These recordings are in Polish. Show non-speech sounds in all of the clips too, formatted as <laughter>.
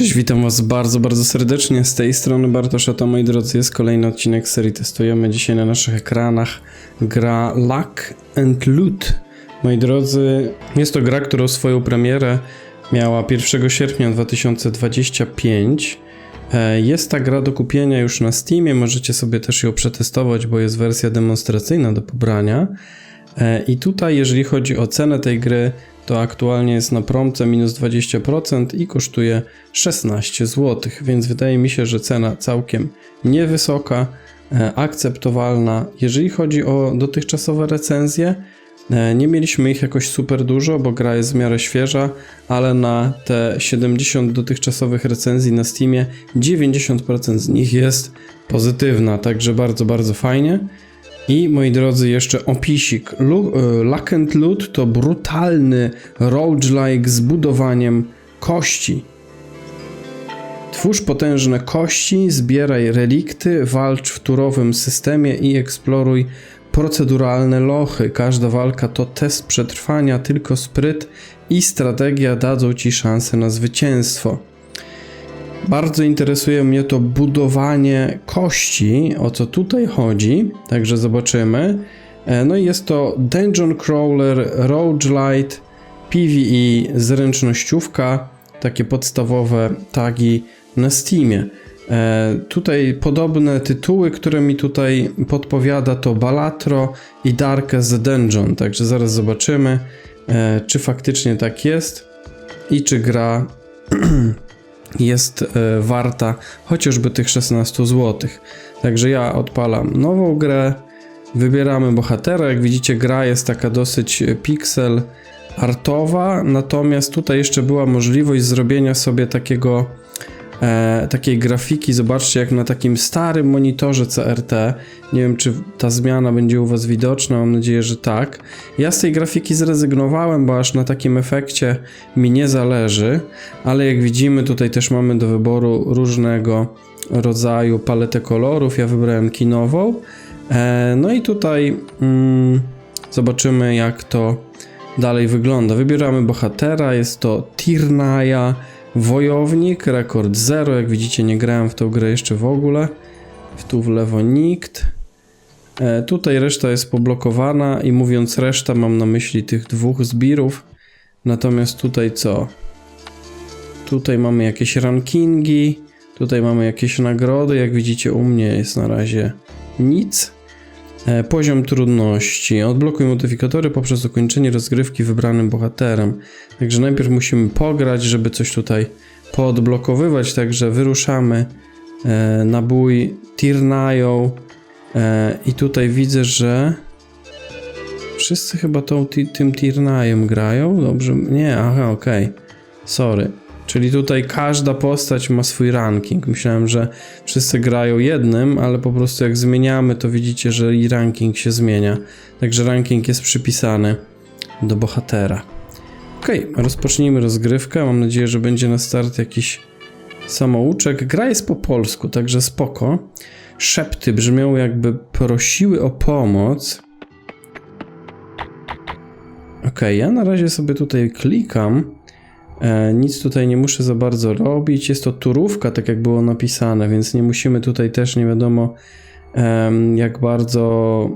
Cześć, witam was bardzo, bardzo serdecznie. Z tej strony Bartosz, to moi drodzy, jest kolejny odcinek serii Testujemy. Dzisiaj na naszych ekranach gra Luck and Loot. Moi drodzy, jest to gra, która swoją premierę miała 1 sierpnia 2025. E, Jest ta gra do kupienia już na Steamie, możecie sobie też ją przetestować, bo jest wersja demonstracyjna do pobrania. E, I tutaj, jeżeli chodzi o cenę tej gry, to aktualnie jest na promce minus 20% i kosztuje 16 zł, więc wydaje mi się, że cena całkiem niewysoka, e, akceptowalna. Jeżeli chodzi o dotychczasowe recenzje, e, nie mieliśmy ich jakoś super dużo, bo gra jest w miarę świeża, ale na te 70 dotychczasowych recenzji na Steamie 90% z nich jest pozytywna, także bardzo, bardzo fajnie. I moi drodzy, jeszcze opisik. E, Luck and Loot to brutalny roguelike z budowaniem kości. Twórz potężne kości, zbieraj relikty, walcz w turowym systemie i eksploruj proceduralne lochy. Każda walka to test przetrwania, tylko spryt i strategia dadzą ci szansę na zwycięstwo. Bardzo interesuje mnie to budowanie kości, o co tutaj chodzi, także zobaczymy. E, No i jest to Dungeon Crawler, Roguelite, PvE, zręcznościówka, takie podstawowe tagi na Steamie. E, Tutaj podobne tytuły, które mi tutaj podpowiada to Balatro i Darkest Dungeon, także zaraz zobaczymy, e, czy faktycznie tak jest i czy gra <clears throat> jest e, warta chociażby tych 16 zł. Także ja odpalam nową grę, wybieramy bohatera. Jak widzicie, gra jest taka dosyć e, pixel artowa, natomiast tutaj jeszcze była możliwość zrobienia sobie takiego e, takiej grafiki. Zobaczcie, jak na takim starym monitorze CRT. Nie wiem, czy ta zmiana będzie u Was widoczna, mam nadzieję, że tak. Ja z tej grafiki zrezygnowałem, bo aż na takim efekcie mi nie zależy, ale jak widzimy, tutaj też mamy do wyboru różnego rodzaju paletę kolorów. Ja wybrałem kinową. E, no i tutaj mm, zobaczymy, jak to dalej wygląda. Wybieramy bohatera, jest to Tirnaya, wojownik, rekord 0. Jak widzicie, nie grałem w tą grę jeszcze w ogóle. W tu w lewo nikt. E, tutaj reszta jest poblokowana i mówiąc reszta mam na myśli tych dwóch zbirów. Natomiast tutaj co? Tutaj mamy jakieś rankingi, tutaj mamy jakieś nagrody. Jak widzicie, u mnie jest na razie nic. E, Poziom trudności. Odblokuj modyfikatory poprzez ukończenie rozgrywki wybranym bohaterem. Także najpierw musimy pograć, żeby coś tutaj poodblokowywać. Także wyruszamy e, na bój Tirnają. E, I tutaj widzę, że wszyscy chyba tą, tym Tirnajem grają. Dobrze? Nie, aha, okej. Sorry. Czyli tutaj każda postać ma swój ranking. Myślałem, że wszyscy grają jednym, ale po prostu jak zmieniamy, to widzicie, że i ranking się zmienia. Także ranking jest przypisany do bohatera. Okej, rozpocznijmy rozgrywkę. Mam nadzieję, że będzie na start jakiś samouczek. Gra jest po polsku, także spoko. Szepty brzmią jakby prosiły o pomoc. Okej, ja na razie sobie tutaj klikam. E, nic tutaj nie muszę za bardzo robić. Jest to turówka, tak jak było napisane, więc nie musimy tutaj też nie wiadomo jak bardzo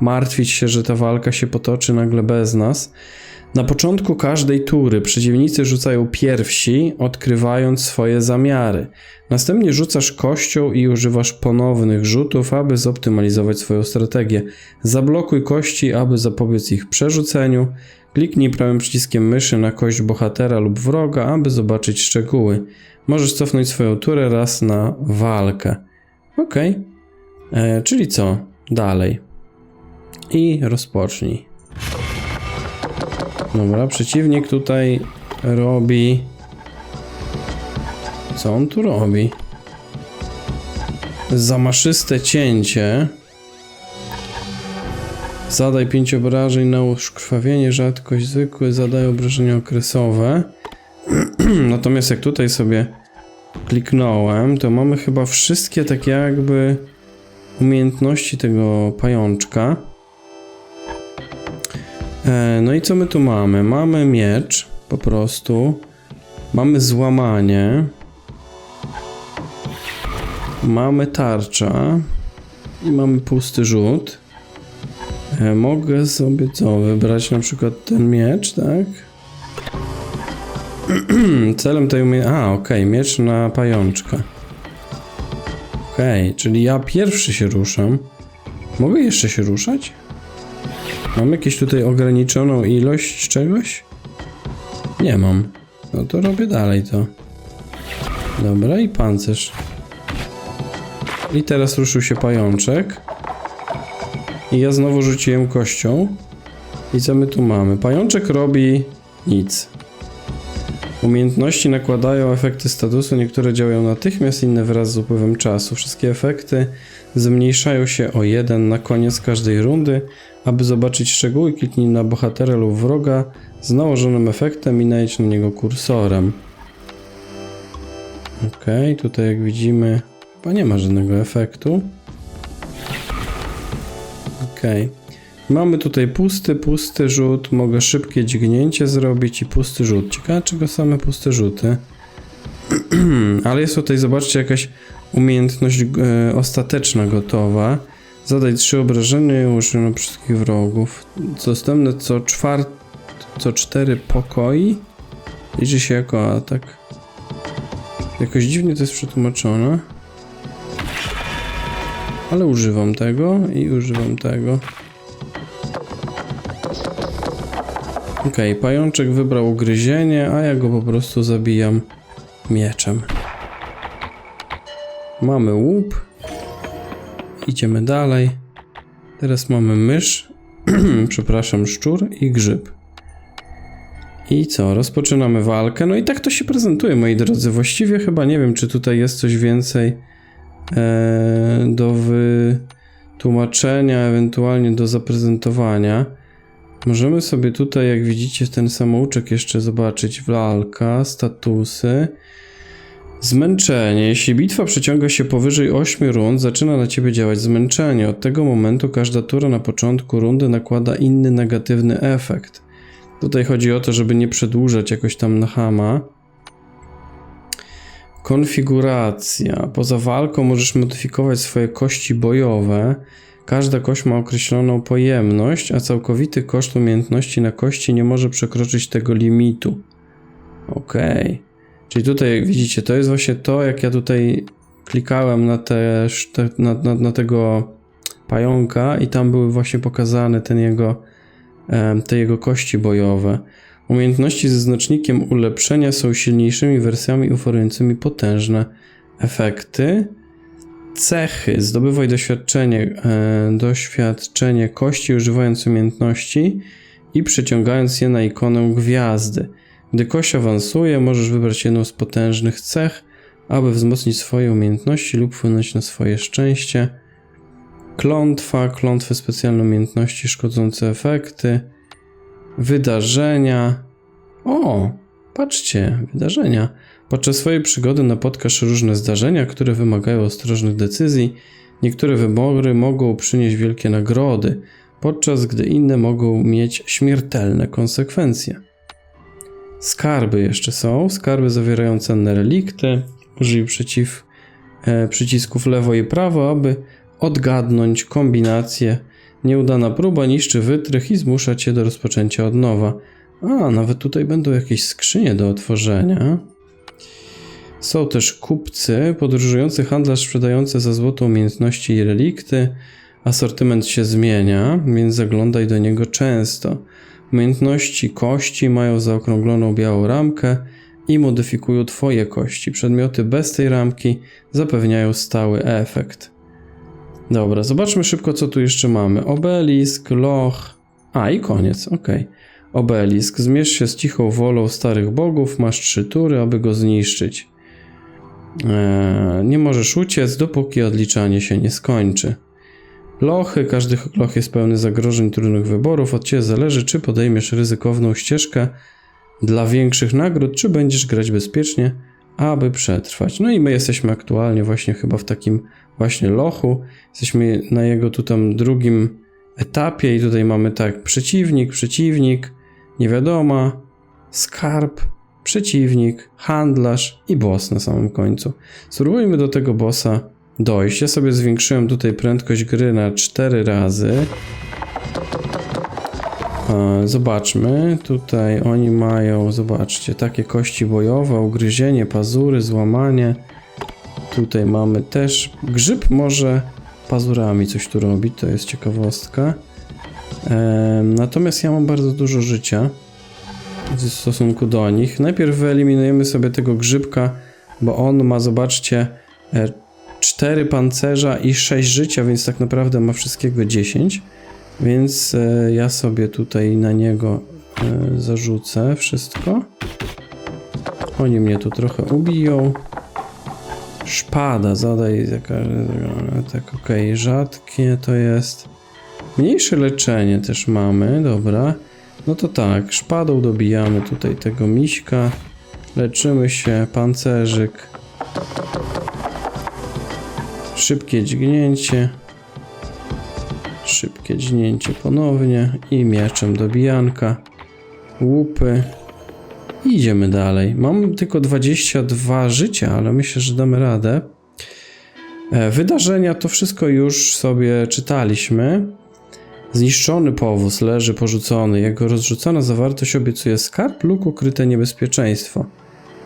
martwić się, że ta walka się potoczy nagle bez nas. Na początku każdej tury przeciwnicy rzucają pierwsi, odkrywając swoje zamiary. Następnie rzucasz kością i używasz ponownych rzutów, aby zoptymalizować swoją strategię. Zablokuj kości, aby zapobiec ich przerzuceniu. Kliknij prawym przyciskiem myszy na kość bohatera lub wroga, aby zobaczyć szczegóły. Możesz cofnąć swoją turę raz na walkę. Ok. E, czyli co? Dalej. I rozpocznij. Dobra, przeciwnik tutaj robi. Co on tu robi? Zamaszyste cięcie. Zadaj 5 obrażeń, nałóż krwawienie, rzadkość zwykły, zadaj obrażenia okresowe. <clears throat> Natomiast jak tutaj sobie kliknąłem, to mamy chyba wszystkie takie jakby umiejętności tego pajączka. E, No i co my tu mamy? Mamy miecz, po prostu. Mamy złamanie. Mamy tarcza. I mamy pusty rzut. E, mogę sobie co? Wybrać na przykład ten miecz, tak? <clears throat> Celem tej umie... A, okej, miecz na pajączka. Okej, czyli ja pierwszy się ruszam. Mogę jeszcze się ruszać? Mam jakieś tutaj ograniczoną ilość czegoś? Nie mam. No to robię dalej to. Dobra, i pancerz. I teraz ruszył się pajączek. I ja znowu rzuciłem kością. I co my tu mamy? Pajączek robi nic. Umiejętności nakładają efekty statusu, niektóre działają natychmiast, inne wraz z upływem czasu. Wszystkie efekty zmniejszają się o jeden na koniec każdej rundy. Aby zobaczyć szczegóły, kliknij na bohatera lub wroga z nałożonym efektem i najedź na niego kursorem. Ok, tutaj jak widzimy, chyba nie ma żadnego efektu. Mamy tutaj pusty, pusty rzut. Mogę szybkie dźgnięcie zrobić i pusty rzut. Ciekawe, czego same puste rzuty. <clears throat> Ale jest tutaj, zobaczcie, jakaś umiejętność e, ostateczna gotowa. Zadaj trzy obrażenia i użyj na wszystkich wrogów. Dostępne co czwart... co cztery pokoi. Liczy się jako atak. Jakoś dziwnie to jest przetłumaczone. Ale używam tego i używam tego. Okej, pajączek wybrał ugryzienie, a ja go po prostu zabijam mieczem. Mamy łup. Idziemy dalej. Teraz mamy mysz, <clears throat> przepraszam, szczur i grzyb. I co? Rozpoczynamy walkę. No i tak to się prezentuje, moi drodzy. Właściwie chyba nie wiem, czy tutaj jest coś więcej e, do wytłumaczenia, ewentualnie do zaprezentowania. Możemy sobie tutaj, jak widzicie, ten samouczek jeszcze zobaczyć. Walka, statusy. Zmęczenie. Jeśli bitwa przeciąga się powyżej 8 rund, zaczyna na ciebie działać zmęczenie. Od tego momentu każda tura na początku rundy nakłada inny negatywny efekt. Tutaj chodzi o to, żeby nie przedłużać jakoś tam na hama. Konfiguracja. Poza walką możesz modyfikować swoje kości bojowe. Każda kość ma określoną pojemność, a całkowity koszt umiejętności na kości nie może przekroczyć tego limitu. Okej. Okay. Czyli tutaj widzicie, to jest właśnie to, jak ja tutaj klikałem na, te, na, na, na tego pająka i tam były właśnie pokazane ten jego, te jego kości bojowe. Umiejętności ze znacznikiem ulepszenia są silniejszymi wersjami oferującymi potężne efekty. Cechy. Zdobywaj doświadczenie, e, doświadczenie kości używając umiejętności i przeciągając je na ikonę gwiazdy. Gdy kość awansuje, możesz wybrać jedną z potężnych cech, aby wzmocnić swoje umiejętności lub wpłynąć na swoje szczęście. Klątwa, klątwy specjalne umiejętności szkodzące efekty. Wydarzenia. O, patrzcie, wydarzenia. Podczas swojej przygody napotkasz różne zdarzenia, które wymagają ostrożnych decyzji. Niektóre wybory mogą przynieść wielkie nagrody, podczas gdy inne mogą mieć śmiertelne konsekwencje. Skarby jeszcze są. Skarby zawierają cenne relikty. Użyj przeciw, e, przycisków lewo i prawo, aby odgadnąć kombinację. Nieudana próba niszczy wytrych i zmusza cię do rozpoczęcia od nowa. A, nawet tutaj będą jakieś skrzynie do otworzenia. Są też kupcy, podróżujący handlarz sprzedający za złoto umiejętności i relikty. Asortyment się zmienia, więc zaglądaj do niego często. Umiejętności kości mają zaokrągloną białą ramkę i modyfikują Twoje kości. Przedmioty bez tej ramki zapewniają stały efekt. Dobra, zobaczmy szybko, co tu jeszcze mamy. Obelisk, loch. A i koniec, ok. Obelisk. Zmierz się z cichą wolą starych bogów. Masz trzy tury, aby go zniszczyć. Eee, nie możesz uciec, dopóki odliczanie się nie skończy. Lochy, każdy loch jest pełny zagrożeń, trudnych wyborów. Od Ciebie zależy, czy podejmiesz ryzykowną ścieżkę dla większych nagród, czy będziesz grać bezpiecznie, aby przetrwać. No i my jesteśmy aktualnie właśnie chyba w takim właśnie lochu. Jesteśmy na jego tutaj drugim etapie i tutaj mamy tak przeciwnik, przeciwnik, niewiadoma, skarb, przeciwnik, handlarz i boss na samym końcu. Spróbujmy do tego bossa dojść. Ja sobie zwiększyłem tutaj prędkość gry na 4 razy. E, Zobaczmy, tutaj oni mają, zobaczcie, takie kości bojowe, ugryzienie, pazury, złamanie. Tutaj mamy też, grzyb może pazurami coś tu robić, to jest ciekawostka. Natomiast ja mam bardzo dużo życia w stosunku do nich. Najpierw wyeliminujemy sobie tego grzybka, bo on ma, zobaczcie, 4 pancerza i 6 życia, więc tak naprawdę ma wszystkiego 10. Więc e, ja sobie tutaj na niego e, zarzucę wszystko. Oni mnie tu trochę ubiją. Szpada, zadaj jaka, tak okej, rzadkie to jest. Mniejsze leczenie też mamy, dobra. No to tak, szpadą dobijamy tutaj tego miśka. Leczymy się, pancerzyk. Szybkie dźgnięcie. Szybkie dźgnięcie ponownie i mieczem dobijanka. Łupy. I idziemy dalej. Mam tylko 22 życia, ale myślę, że damy radę. E, Wydarzenia to wszystko już sobie czytaliśmy. Zniszczony powóz leży porzucony. Jego rozrzucona zawartość obiecuje skarb lub ukryte niebezpieczeństwo.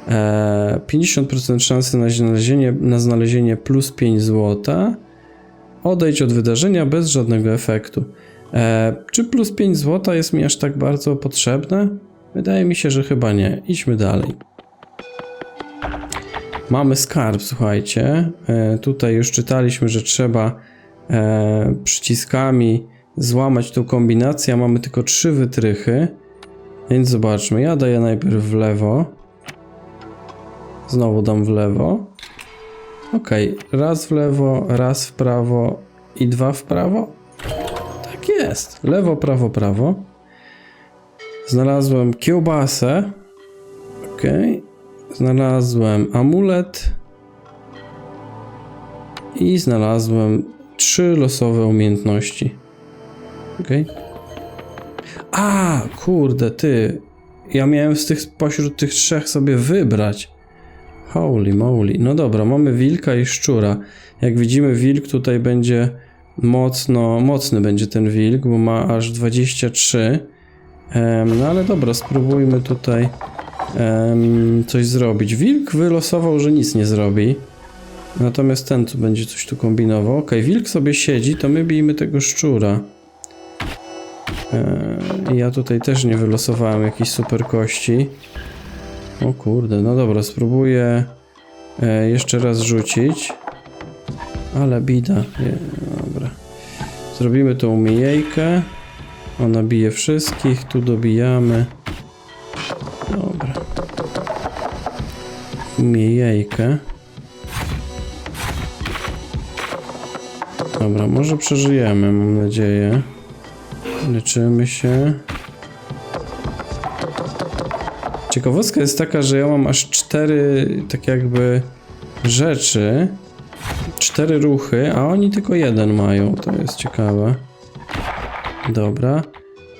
E, 50% szansy na znalezienie, na znalezienie plus 5 złota. Odejdź od wydarzenia bez żadnego efektu. E, czy plus 5 złota jest mi aż tak bardzo potrzebne? Wydaje mi się, że chyba nie. Idźmy dalej. Mamy skarb, słuchajcie. E, tutaj już czytaliśmy, że trzeba e, przyciskami złamać tą kombinację. Mamy tylko trzy wytrychy. Więc zobaczmy. Ja daję najpierw w lewo. Znowu dam w lewo. Ok, raz w lewo, raz w prawo i dwa w prawo. Tak jest. Lewo, prawo, prawo. Znalazłem kiełbasę. Ok. Znalazłem amulet. I znalazłem trzy losowe umiejętności. Ok. A, kurde, ty. Ja miałem z tych, pośród tych trzech sobie wybrać. Holy moly. No dobra, mamy wilka i szczura. Jak widzimy, wilk tutaj będzie mocno, mocny będzie ten wilk, bo ma aż 23. Em, no ale dobra, spróbujmy tutaj em, coś zrobić. Wilk wylosował, że nic nie zrobi. Natomiast ten tu będzie coś tu kombinował. Ok, wilk sobie siedzi, to my bijmy tego szczura. E, ja tutaj też nie wylosowałem jakiejś super kości. O kurde, no dobra, spróbuję e, jeszcze raz rzucić. Ale bida. Nie, dobra. Zrobimy tą mijejkę. Ona bije wszystkich, tu dobijamy. Dobra. Mijejkę. Dobra, może przeżyjemy, mam nadzieję. Leczymy się. Ciekawostka jest taka, że ja mam aż cztery tak jakby rzeczy, cztery ruchy, a oni tylko jeden mają. To jest ciekawe. Dobra.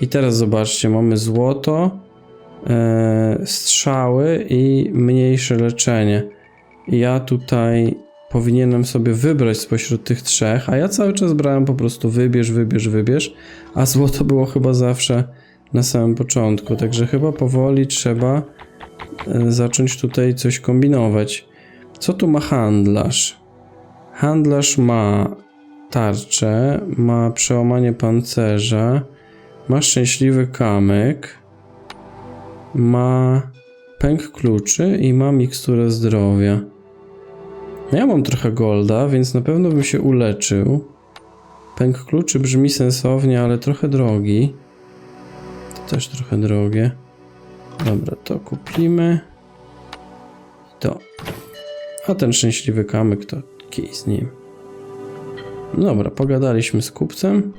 I teraz zobaczcie, mamy złoto, e, strzały i mniejsze leczenie. Ja tutaj powinienem sobie wybrać spośród tych trzech, a ja cały czas brałem po prostu wybierz, wybierz, wybierz, a złoto było chyba zawsze na samym początku, także chyba powoli trzeba e, zacząć tutaj coś kombinować. Co tu ma handlarz? Handlarz ma tarczę, ma przełamanie pancerza, ma szczęśliwy kamyk, ma pęk kluczy i ma miksturę zdrowia. No ja mam trochę golda, więc na pewno bym się uleczył. Pęk kluczy brzmi sensownie, ale trochę drogi. Też trochę drogie. Dobra, to kupimy. To. A ten szczęśliwy kamyk to kij z nim. Dobra, pogadaliśmy z kupcem.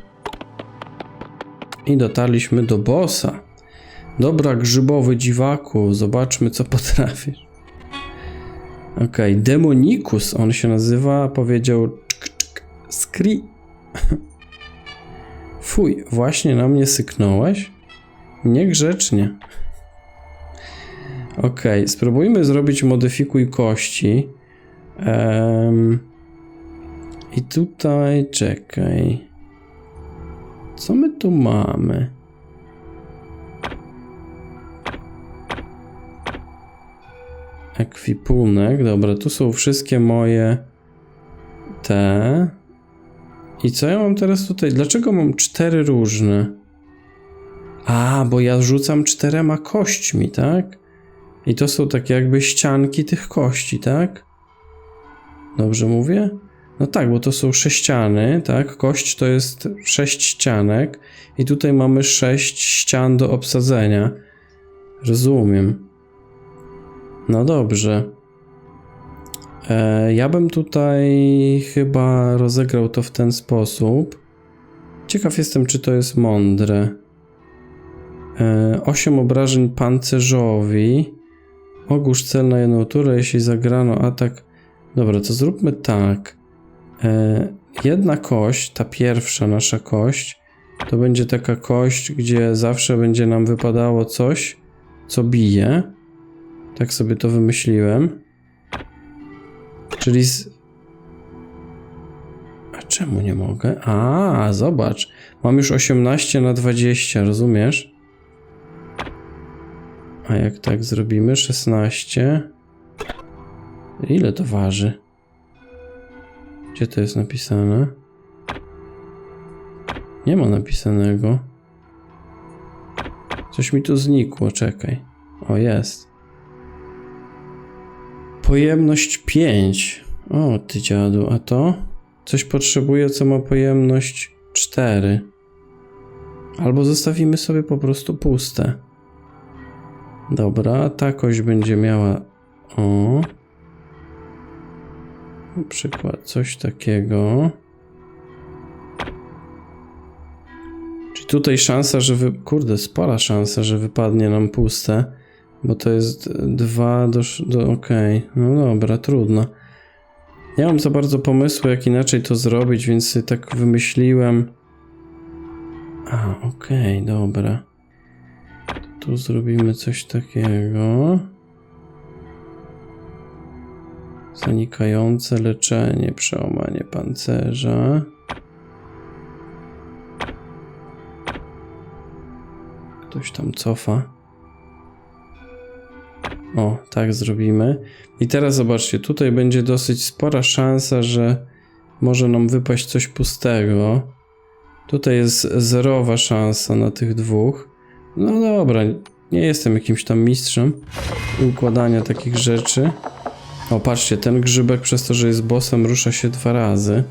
I dotarliśmy do bossa. Dobra, grzybowy dziwaku, zobaczmy co <laughs> potrafisz. Okej, Demonikus on się nazywa, powiedział czk, czk, skri. <laughs> Fuj, właśnie na mnie syknąłeś? Niegrzecznie. Ok, spróbujmy zrobić modyfikuj kości. Em, I tutaj, czekaj. Co my tu mamy? Ekwipunek, dobra, tu są wszystkie moje te. I co ja mam teraz tutaj? Dlaczego mam cztery różne? A, bo ja rzucam czterema kośćmi, tak? I to są takie jakby ścianki tych kości, tak? Dobrze mówię? No tak, bo to są sześciany, tak? Kość to jest sześć ścianek i tutaj mamy sześć ścian do obsadzenia. Rozumiem. No dobrze. E, ja bym tutaj chyba rozegrał to w ten sposób. Ciekaw jestem, czy to jest mądre. E, 8 obrażeń pancerzowi. Ogłóż cel na jedną turę, jeśli zagrano atak. Dobra, to zróbmy tak. E, jedna kość, ta pierwsza nasza kość, to będzie taka kość, gdzie zawsze będzie nam wypadało coś, co bije. Tak sobie to wymyśliłem. Czyli z... A czemu nie mogę? A, zobacz. Mam już 18 na 20, rozumiesz? A jak tak zrobimy? 16. Ile to waży? Gdzie to jest napisane? Nie ma napisanego. Coś mi tu znikło, czekaj. O, jest. Pojemność 5. O, ty dziadu, a to? Coś potrzebuje, co ma pojemność 4. Albo zostawimy sobie po prostu puste. Dobra, ta kość będzie miała. O. Na przykład coś takiego. Czyli tutaj szansa, że wy... Kurde, spora szansa, że wypadnie nam puste. Bo to jest 2 do... do Okej, no dobra, trudno. Nie mam za bardzo pomysłu, jak inaczej to zrobić, więc tak wymyśliłem. A, okej, dobra. Tu zrobimy coś takiego. Zanikające leczenie, przełamanie pancerza. Ktoś tam cofa. O, tak zrobimy. I teraz zobaczcie, tutaj będzie dosyć spora szansa, że może nam wypaść coś pustego. Tutaj jest zerowa szansa na tych dwóch. No dobra, nie jestem jakimś tam mistrzem układania takich rzeczy. O, patrzcie, ten grzybek przez to, że jest bossem, rusza się dwa razy.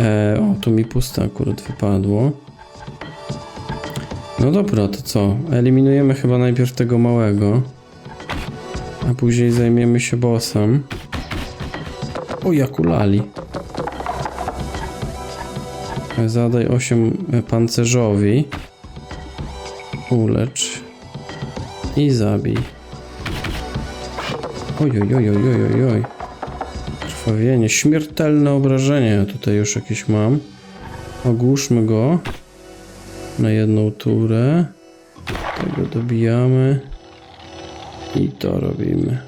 E, o, tu mi puste akurat wypadło. No dobra, to co? Eliminujemy chyba najpierw tego małego. A później zajmiemy się bossem. O, jak ulali. Zadaj 8 pancerzowi. Ulecz. I zabij. Oj, oj, oj, oj, oj, oj. Krwawienie, śmiertelne obrażenie. Tutaj już jakieś mam. Ogłuszmy go na jedną turę. Tego dobijamy. I to robimy.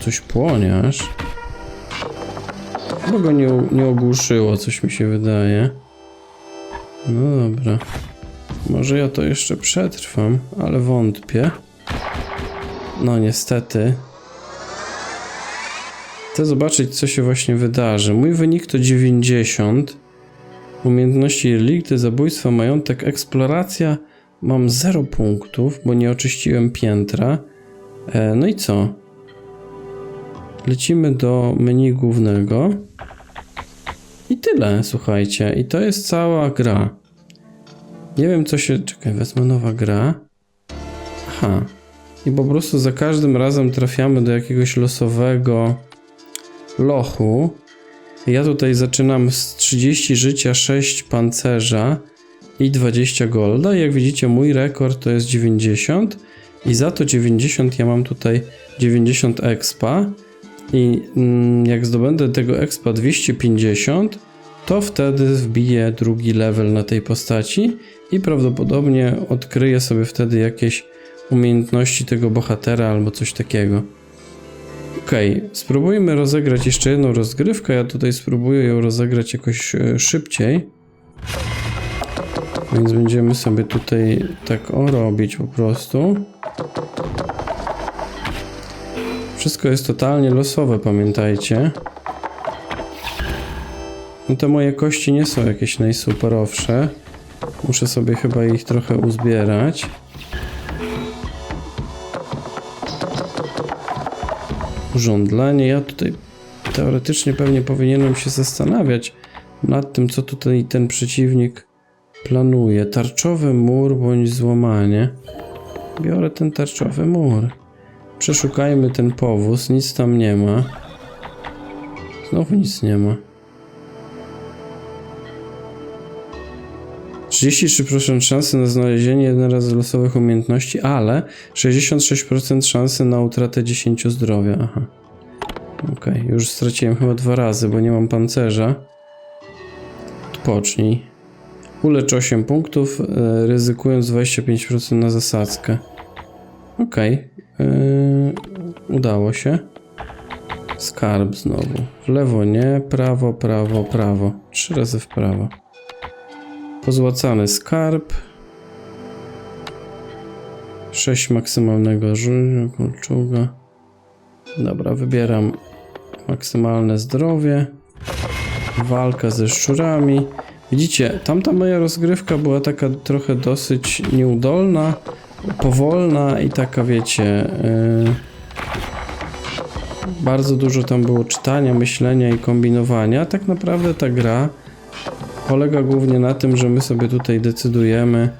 Coś płonie aż. Chyba go nie, nie ogłuszyło, coś mi się wydaje. No dobra. Może ja to jeszcze przetrwam, ale wątpię. No niestety. Chcę zobaczyć, co się właśnie wydarzy. Mój wynik to 90. Umiejętności relikty, zabójstwa, majątek, eksploracja. Mam 0 punktów, bo nie oczyściłem piętra. E, no i co? Lecimy do menu głównego. I tyle, słuchajcie. I to jest cała gra. Nie wiem, co się. Czekaj, wezmę nowa gra. Aha. I po prostu za każdym razem trafiamy do jakiegoś losowego lochu. Ja tutaj zaczynam z 30 życia, 6 pancerza i 20 golda. Jak widzicie, mój rekord to jest 90. I za to 90 ja mam tutaj 90 expa. I mm, jak zdobędę tego expa 250, to wtedy wbiję drugi level na tej postaci i prawdopodobnie odkryję sobie wtedy jakieś umiejętności tego bohatera albo coś takiego. Okej, spróbujmy rozegrać jeszcze jedną rozgrywkę. Ja tutaj spróbuję ją rozegrać jakoś e, szybciej. Więc będziemy sobie tutaj tak o robić po prostu. Wszystko jest totalnie losowe, pamiętajcie. No te moje kości nie są jakieś najsuperowsze. Muszę sobie chyba ich trochę uzbierać. Żądlenie. Ja tutaj teoretycznie pewnie powinienem się zastanawiać nad tym, co tutaj ten przeciwnik planuje. Tarczowy mur bądź złamanie. Biorę ten tarczowy mur. Przeszukajmy ten powóz. Nic tam nie ma. Znowu nic nie ma. 33% szansy na znalezienie jednorazowych losowych umiejętności, ale 66% szansy na utratę 10 zdrowia. Aha. Okej, już straciłem chyba dwa razy, bo nie mam pancerza. Odpocznij. Ulecz 8 punktów, e, ryzykując 25% na zasadzkę. Okej. Yy, udało się. Skarb znowu. W lewo nie, prawo, prawo, prawo. Trzy razy w prawo. Pozłacany skarb. 6 maksymalnego życia, kolczuga. Dobra, wybieram maksymalne zdrowie. Walka ze szczurami. Widzicie, tamta moja rozgrywka była taka trochę dosyć nieudolna, powolna i taka, wiecie, yy, bardzo dużo tam było czytania, myślenia i kombinowania. Tak naprawdę ta gra polega głównie na tym, że my sobie tutaj decydujemy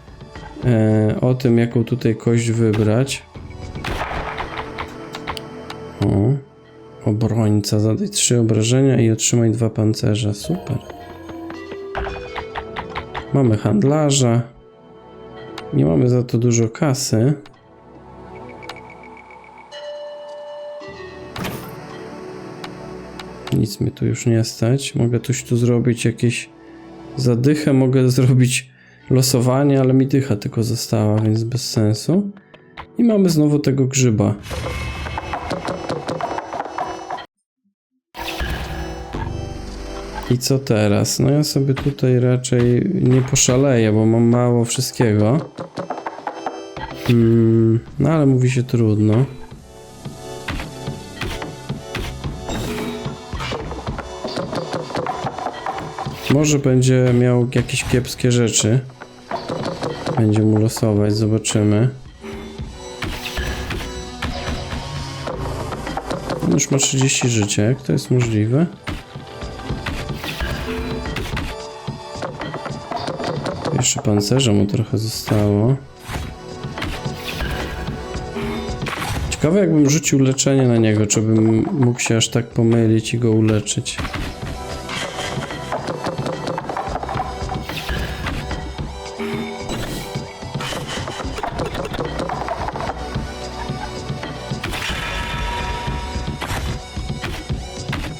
e, o tym, jaką tutaj kość wybrać. O, obrońca, zadaj trzy obrażenia i otrzymaj dwa pancerza. Super. Mamy handlarza. Nie mamy za to dużo kasy. Nic mi tu już nie stać. Mogę coś tu zrobić, jakieś za dychę mogę zrobić losowanie, ale mi dycha tylko została, więc bez sensu. I mamy znowu tego grzyba. I co teraz? No ja sobie tutaj raczej nie poszaleję, bo mam mało wszystkiego. Mm, no ale mówi się trudno. Może będzie miał jakieś kiepskie rzeczy. Będzie mu losować, zobaczymy. On już ma 30 życia, jak to jest możliwe? Jeszcze pancerza mu trochę zostało. Ciekawe jakbym rzucił leczenie na niego, czy bym mógł się aż tak pomylić i go uleczyć.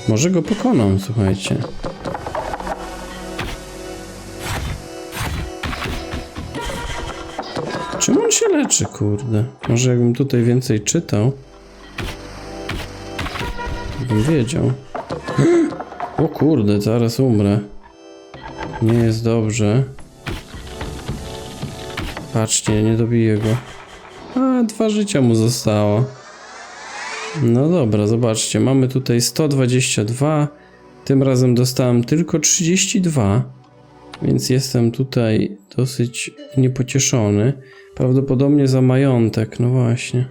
Może go pokonam, słuchajcie. Czym on się leczy, kurde? Może jakbym tutaj więcej czytał, bym wiedział. <gasps> O kurde, zaraz umrę. Nie jest dobrze. Patrzcie, nie dobiję go. A, dwa życia mu zostało. No dobra, zobaczcie, mamy tutaj 122. Tym razem dostałem tylko 32, więc jestem tutaj dosyć niepocieszony. Prawdopodobnie za majątek, no właśnie.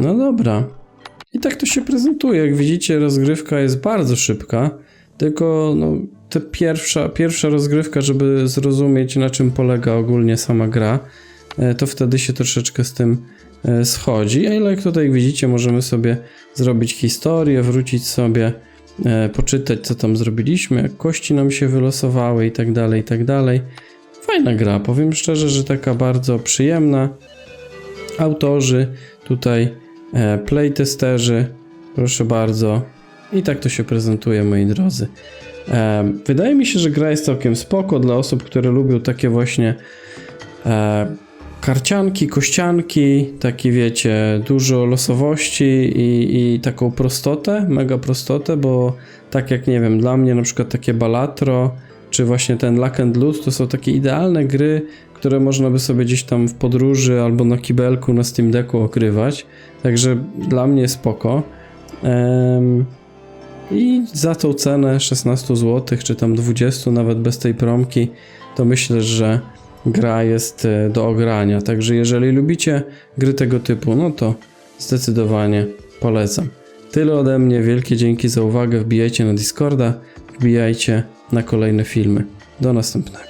No dobra. I tak to się prezentuje. Jak widzicie, rozgrywka jest bardzo szybka. Tylko no, ta pierwsza, pierwsza rozgrywka, żeby zrozumieć na czym polega ogólnie sama gra, e, to wtedy się troszeczkę z tym schodzi. A jak tutaj widzicie, możemy sobie zrobić historię, wrócić sobie, e, poczytać co tam zrobiliśmy, jak kości nam się wylosowały i tak dalej, i tak dalej. Fajna gra, powiem szczerze, że taka bardzo przyjemna. Autorzy, tutaj e, playtesterzy, proszę bardzo. I tak to się prezentuje, moi drodzy. E, wydaje mi się, że gra jest całkiem spoko dla osób, które lubią takie właśnie e, karcianki, kościanki, taki wiecie, dużo losowości i, i taką prostotę, mega prostotę, bo tak jak nie wiem, dla mnie na przykład takie Balatro, czy właśnie ten Luck and Loot to są takie idealne gry, które można by sobie gdzieś tam w podróży albo na kibelku na Steam Decku okrywać. Także dla mnie spoko. Em, I za tą cenę 16 zł, czy tam 20 nawet bez tej promki, to myślę, że gra jest e, do ogrania. Także jeżeli lubicie gry tego typu, no to zdecydowanie polecam. Tyle ode mnie, wielkie dzięki za uwagę. Wbijajcie na Discorda, wbijajcie na kolejne filmy. Do następnego.